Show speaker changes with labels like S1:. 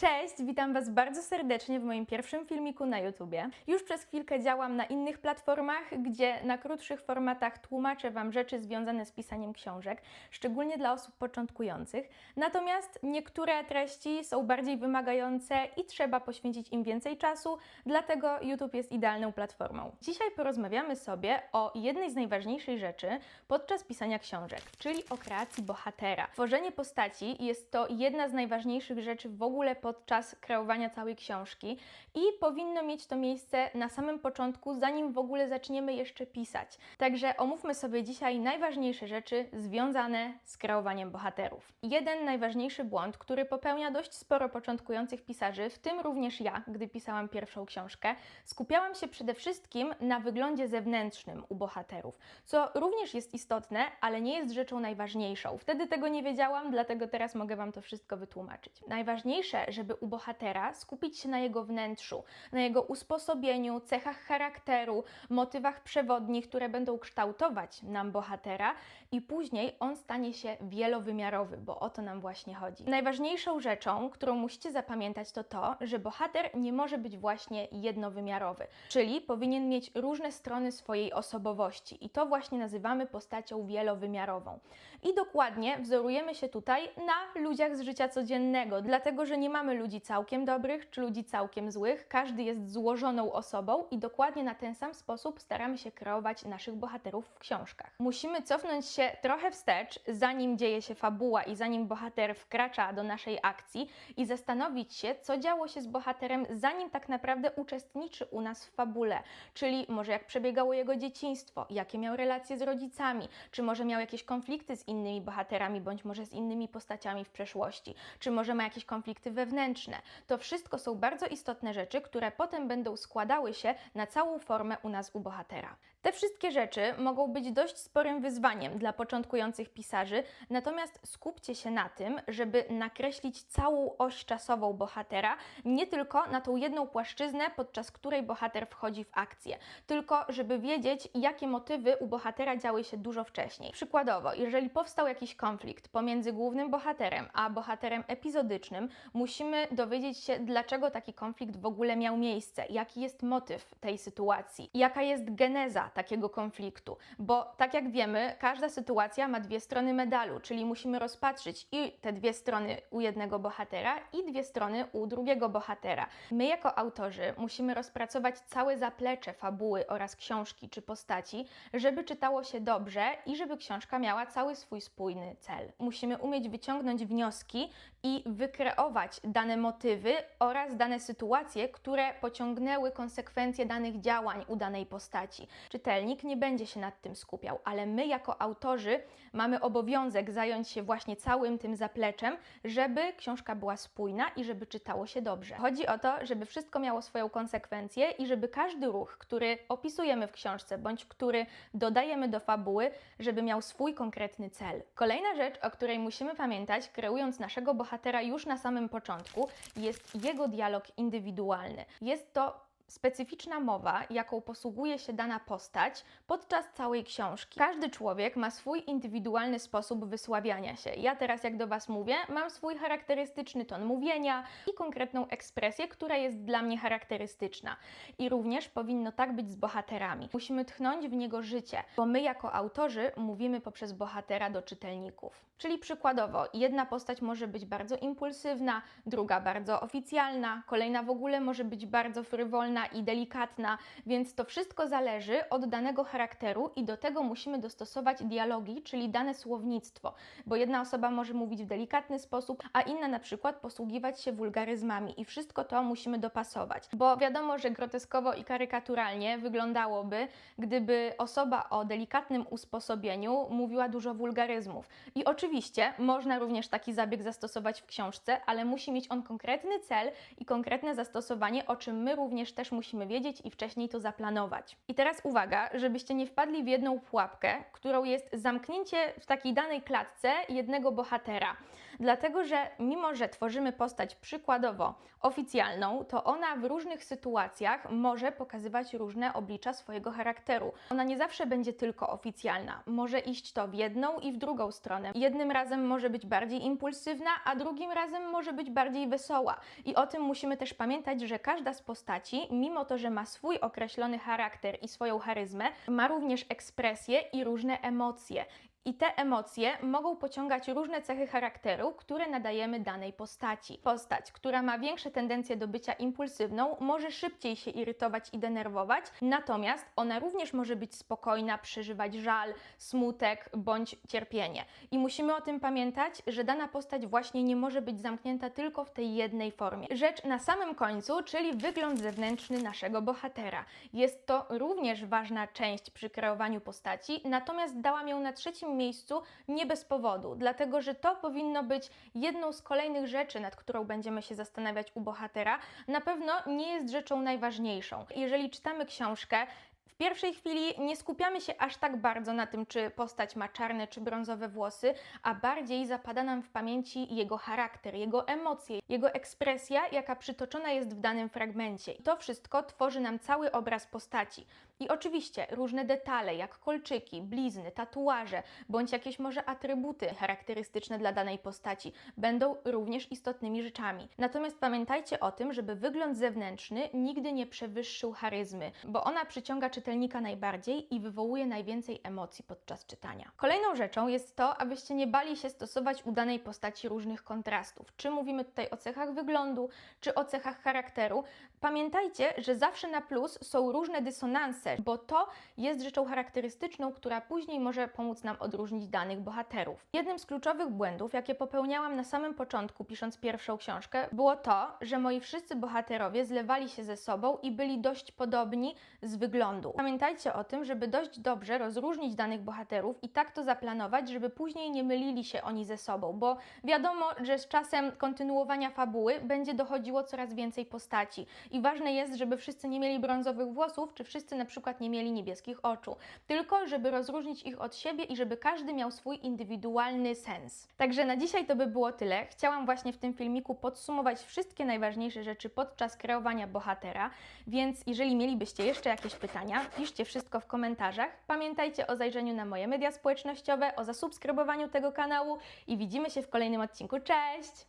S1: Cześć, witam Was bardzo serdecznie w moim pierwszym filmiku na YouTubie. Już przez chwilkę działam na innych platformach, gdzie na krótszych formatach tłumaczę Wam rzeczy związane z pisaniem książek, szczególnie dla osób początkujących. Natomiast niektóre treści są bardziej wymagające i trzeba poświęcić im więcej czasu, dlatego YouTube jest idealną platformą. Dzisiaj porozmawiamy sobie o jednej z najważniejszych rzeczy podczas pisania książek, czyli o kreacji bohatera. Tworzenie postaci jest to jedna z najważniejszych rzeczy w ogóle podczas kreowania całej książki i powinno mieć to miejsce na samym początku, zanim w ogóle zaczniemy jeszcze pisać. Także omówmy sobie dzisiaj najważniejsze rzeczy związane z kreowaniem bohaterów. Jeden najważniejszy błąd, który popełnia dość sporo początkujących pisarzy, w tym również ja, gdy pisałam pierwszą książkę, skupiałam się przede wszystkim na wyglądzie zewnętrznym u bohaterów, co również jest istotne, ale nie jest rzeczą najważniejszą. Wtedy tego nie wiedziałam, dlatego teraz mogę Wam to wszystko wytłumaczyć. Najważniejsze, żeby u bohatera skupić się na jego wnętrzu, na jego usposobieniu, cechach charakteru, motywach przewodnich, które będą kształtować nam bohatera i później on stanie się wielowymiarowy, bo o to nam właśnie chodzi. Najważniejszą rzeczą, którą musicie zapamiętać, to to, że bohater nie może być właśnie jednowymiarowy, czyli powinien mieć różne strony swojej osobowości i to właśnie nazywamy postacią wielowymiarową. I dokładnie wzorujemy się tutaj na ludziach z życia codziennego, dlatego że nie mamy ludzi całkiem dobrych czy ludzi całkiem złych, każdy jest złożoną osobą i dokładnie na ten sam sposób staramy się kreować naszych bohaterów w książkach. Musimy cofnąć się trochę wstecz, zanim dzieje się fabuła i zanim bohater wkracza do naszej akcji i zastanowić się, co działo się z bohaterem, zanim tak naprawdę uczestniczy u nas w fabule, czyli może jak przebiegało jego dzieciństwo, jakie miał relacje z rodzicami, czy może miał jakieś konflikty z innymi bohaterami, bądź może z innymi postaciami w przeszłości, czy może ma jakieś konflikty wewnętrzne. To wszystko są bardzo istotne rzeczy, które potem będą składały się na całą formę u nas u bohatera. Te wszystkie rzeczy mogą być dość sporym wyzwaniem dla początkujących pisarzy, natomiast skupcie się na tym, żeby nakreślić całą oś czasową bohatera, nie tylko na tą jedną płaszczyznę, podczas której bohater wchodzi w akcję, tylko żeby wiedzieć, jakie motywy u bohatera działy się dużo wcześniej. Przykładowo, jeżeli powstał jakiś konflikt pomiędzy głównym bohaterem a bohaterem epizodycznym, musimy dowiedzieć się, dlaczego taki konflikt w ogóle miał miejsce, jaki jest motyw tej sytuacji, jaka jest geneza takiego konfliktu, bo tak jak wiemy, każda sytuacja ma dwie strony medalu, czyli musimy rozpatrzyć i te dwie strony u jednego bohatera i dwie strony u drugiego bohatera. My jako autorzy musimy rozpracować całe zaplecze fabuły oraz książki czy postaci, żeby czytało się dobrze i żeby książka miała cały swój spójny cel. Musimy umieć wyciągnąć wnioski i wykreować dane motywy oraz dane sytuacje, które pociągnęły konsekwencje danych działań u danej postaci. Czytelnik nie będzie się nad tym skupiał, ale my jako autorzy mamy obowiązek zająć się właśnie całym tym zapleczem, żeby książka była spójna i żeby czytało się dobrze. Chodzi o to, żeby wszystko miało swoją konsekwencję i żeby każdy ruch, który opisujemy w książce bądź który dodajemy do fabuły, żeby miał swój konkretny cel. Kolejna rzecz, o której musimy pamiętać, kreując naszego bohatera już na samym początku, jest jego dialog indywidualny. Jest to specyficzna mowa, jaką posługuje się dana postać podczas całej książki. Każdy człowiek ma swój indywidualny sposób wysławiania się. Ja teraz, jak do Was mówię, mam swój charakterystyczny ton mówienia i konkretną ekspresję, która jest dla mnie charakterystyczna. I również powinno tak być z bohaterami. Musimy tchnąć w niego życie, bo my, jako autorzy, mówimy poprzez bohatera do czytelników. Czyli przykładowo, jedna postać może być bardzo impulsywna, druga bardzo oficjalna, kolejna w ogóle może być bardzo frywolna i delikatna, więc to wszystko zależy od danego charakteru i do tego musimy dostosować dialogi, czyli dane słownictwo, bo jedna osoba może mówić w delikatny sposób, a inna na przykład posługiwać się wulgaryzmami i wszystko to musimy dopasować, bo wiadomo, że groteskowo i karykaturalnie wyglądałoby, gdyby osoba o delikatnym usposobieniu mówiła dużo wulgaryzmów. I oczywiście można również taki zabieg zastosować w książce, ale musi mieć on konkretny cel i konkretne zastosowanie, o czym my również też musimy wiedzieć i wcześniej to zaplanować. I teraz uwaga, żebyście nie wpadli w jedną pułapkę, którą jest zamknięcie w takiej danej klatce jednego bohatera. Dlatego, że mimo, że tworzymy postać przykładowo oficjalną, to ona w różnych sytuacjach może pokazywać różne oblicza swojego charakteru. Ona nie zawsze będzie tylko oficjalna. Może iść to w jedną i w drugą stronę. Jednym razem może być bardziej impulsywna, a drugim razem może być bardziej wesoła. I o tym musimy też pamiętać, że każda z postaci, mimo to, że ma swój określony charakter i swoją charyzmę, ma również ekspresję i różne emocje. I te emocje mogą pociągać różne cechy charakteru, które nadajemy danej postaci. Postać, która ma większe tendencje do bycia impulsywną, może szybciej się irytować i denerwować, natomiast ona również może być spokojna, przeżywać żal, smutek bądź cierpienie. I musimy o tym pamiętać, że dana postać właśnie nie może być zamknięta tylko w tej jednej formie. Rzecz na samym końcu, czyli wygląd zewnętrzny naszego bohatera. Jest to również ważna część przy kreowaniu postaci, natomiast dałam ją na trzecim miejscu nie bez powodu, dlatego że to powinno być jedną z kolejnych rzeczy, nad którą będziemy się zastanawiać u bohatera. Na pewno nie jest rzeczą najważniejszą. Jeżeli czytamy książkę, w pierwszej chwili nie skupiamy się aż tak bardzo na tym, czy postać ma czarne czy brązowe włosy, a bardziej zapada nam w pamięci jego charakter, jego emocje, jego ekspresja, jaka przytoczona jest w danym fragmencie. I to wszystko tworzy nam cały obraz postaci. I oczywiście różne detale, jak kolczyki, blizny, tatuaże, bądź jakieś może atrybuty charakterystyczne dla danej postaci, będą również istotnymi rzeczami. Natomiast pamiętajcie o tym, żeby wygląd zewnętrzny nigdy nie przewyższył charyzmy, bo ona przyciąga czytelnika najbardziej i wywołuje najwięcej emocji podczas czytania. Kolejną rzeczą jest to, abyście nie bali się stosować u danej postaci różnych kontrastów. Czy mówimy tutaj o cechach wyglądu, czy o cechach charakteru. Pamiętajcie, że zawsze na plus są różne dysonanse, bo to jest rzeczą charakterystyczną, która później może pomóc nam odróżnić danych bohaterów. Jednym z kluczowych błędów, jakie popełniałam na samym początku, pisząc pierwszą książkę, było to, że moi wszyscy bohaterowie zlewali się ze sobą i byli dość podobni z wyglądu. Pamiętajcie o tym, żeby dość dobrze rozróżnić danych bohaterów i tak to zaplanować, żeby później nie mylili się oni ze sobą, bo wiadomo, że z czasem kontynuowania fabuły będzie dochodziło coraz więcej postaci i ważne jest, żeby wszyscy nie mieli brązowych włosów, czy wszyscy na przykład nie mieli niebieskich oczu, tylko żeby rozróżnić ich od siebie i żeby każdy miał swój indywidualny sens. Także na dzisiaj to by było tyle. Chciałam właśnie w tym filmiku podsumować wszystkie najważniejsze rzeczy podczas kreowania bohatera, więc jeżeli mielibyście jeszcze jakieś pytania, piszcie wszystko w komentarzach. Pamiętajcie o zajrzeniu na moje media społecznościowe, o zasubskrybowaniu tego kanału i widzimy się w kolejnym odcinku. Cześć!